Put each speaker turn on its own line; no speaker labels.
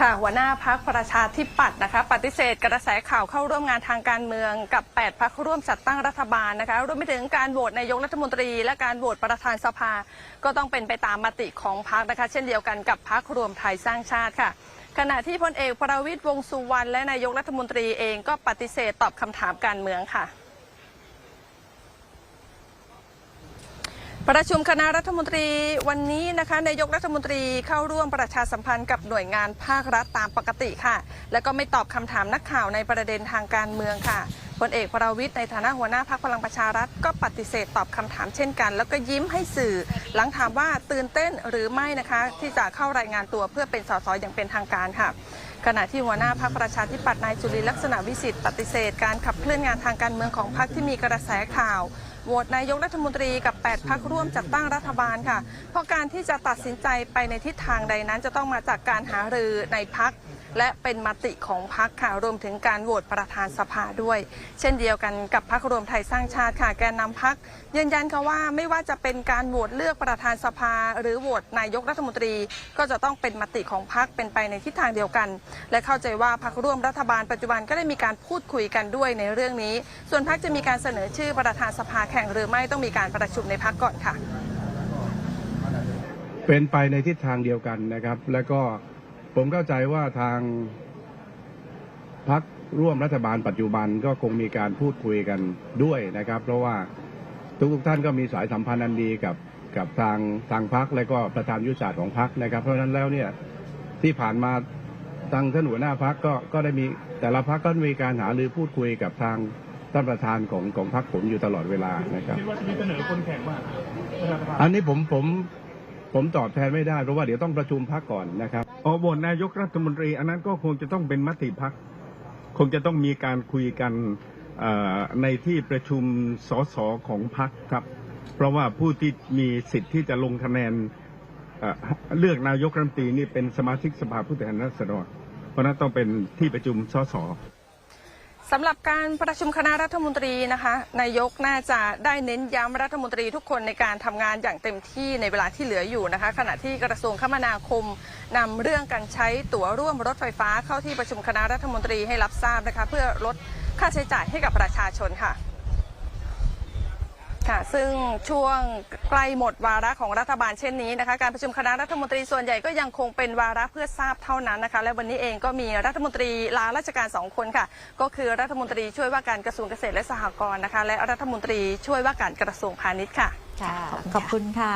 ค่ะหัวหน้าพักประชาธิปัตย์นะคะ ปฏิเสธกระแสข่าวเข้าร่วมงานทางการเมืองกับ 8พักร่วมจัดตั้งรัฐบาลนะคะรวมไปถึงการโหวตนายกรัฐมนตรี และการโหวตประธานสภา ก็ต้องเป็นไปตามมติของพักนะคะ เช่นเดียวกันกับพักรวมไทยสร้างชาติค่ะ ขณะที่พลเอกประวิตยวงสุวรรณและนายกรัฐมนตรีเองก็ปฏิเสธตอบคำถามการเมืองค่ะ ประชุมคณะรัฐมนตรีวันนี้นะคะนายกรัฐมนตรีเข้าร่วมประชาสัมพันธ์กับหน่วยงานภาครัฐตามปกติค่ะ และก็ไม่ตอบคำถามนักข่าวในประเด็นทางการเมืองค่ะพลเอกประวิตยในฐานะหัวหน้าพักพลังประชารัฐ ก็ปฏิเสธตอบคำถามเช่นกัน แล้วก็ยิ้มให้สื่อ หลังถามว่าตื่นเต้นหรือไม่นะคะ ที่จะเข้ารายงานตัวเพื่อเป็นสสอย่างเป็นทางการค่ะขณะที่หัวหน้าพักประชาธิปัตย์นายจุลินลักษณะวิสิทธิ์ปฏิเสธการขับเคลื่อนงานทางการเมืองของพรรคที่มีกระแสข่าวโหวตนายกรัฐมนตรีกับ 8 พักร่วมจัดตั้งรัฐบาลค่ะ เพราะการที่จะตัดสินใจไปในทิศทางใดนั้นจะต้องมาจากการหารือในพัก และเป็นมติของพักค่ะรวมถึงการโหวตประธานสภาด้วย เช่นเดียวกันกับพักรวมไทยสร้างชาติค่ะแกนนำพักยืนยันค่ะว่าไม่ว่าจะเป็นการโหวตเลือกประธานสภา หรือโหวตนายกรัฐมนตรี ก็จะต้องเป็นมติของพักเป็นไปในทิศทางเดียวกัน และเข้าใจว่าพักร่วมรัฐบาลปัจจุบันก็ได้มีการพูดคุยกันด้วยในเรื่องนี้ ส่วนพักจะมีการเสนอชื่อประธานสภาแข่งหรือไม่ต้องมีการประชุมในพักก่อนค่ะ
เป็นไปในทิศทางเดียวกันนะครับ แล้วก็ ผมเข้าใจว่าทางพักร่วมรัฐบาลปัจจุบันก็คงมีการพูดคุยกันด้วยนะครับ เพราะว่าทุกๆท่านก็มีสายสัมพันธ์อันดีกับกับทางทางพักและก็ประธานยุทธศาสตร์ของพักนะครับ เพราะฉะนั้นแล้วเนี่ยที่ผ่านมาทางท่านหัวหน้าพักก็ก็ได้มีแต่ละพักก็มีการหารือพูดคุยกับทางท่านประธานของของพักผมอยู่ตลอดเวลานะครับ
คิดว่าจะมีเสนอคนแข่งว่าประธานสภา
อันนี้ผมผม ผมตอบแทนไม่ได้เพราะว่าเดี๋ยวต้องประชุมพักก่อนนะครับ
อ๋อโหวตนายกรัฐมนตรี อันนั้นก็คงจะต้องเป็นมติพักคงจะต้องมีการคุยกันในที่ประชุมสสของพักครับ เพราะว่าผู้ที่มีสิทธิ์ที่จะลงคะแนนเลือกนายกรัฐมนตรีนี่เป็นสมาชิกสภาผู้แทนราษฎรเพราะนั้นต้องเป็นที่ประชุมสส
สำหรับการประชุมคณะรัฐมนตรีนะคะนายกน่าจะได้เน้นย้ำรัฐมนตรีทุกคนในการทำงานอย่างเต็มที่ในเวลาที่เหลืออยู่นะคะ ขณะที่กระทรวงคมนาคมนำเรื่องการใช้ตั๋วร่วมรถไฟฟ้าเข้าที่ประชุมคณะรัฐมนตรีให้รับทราบนะคะ เพื่อลดค่าใช้จ่ายให้กับประชาชนค่ะ ค่ะ ซึ่งช่วงใกล้หมดวาระของรัฐบาลเช่นนี้นะคะ การประชุมคณะรัฐมนตรีส่วนใหญ่ก็ยังคงเป็นวาระเพื่อทราบเท่านั้นนะคะ และวันนี้เองก็มีรัฐมนตรีลาราชการสองคนค่ะ ก็คือรัฐมนตรีช่วยว่าการกระทรวงเกษตรและสหกรณ์นะคะ และรัฐมนตรีช่วยว่าการกระทรวงพาณิชย์ค่ะ
ค่ะ ขอบคุณค่ะ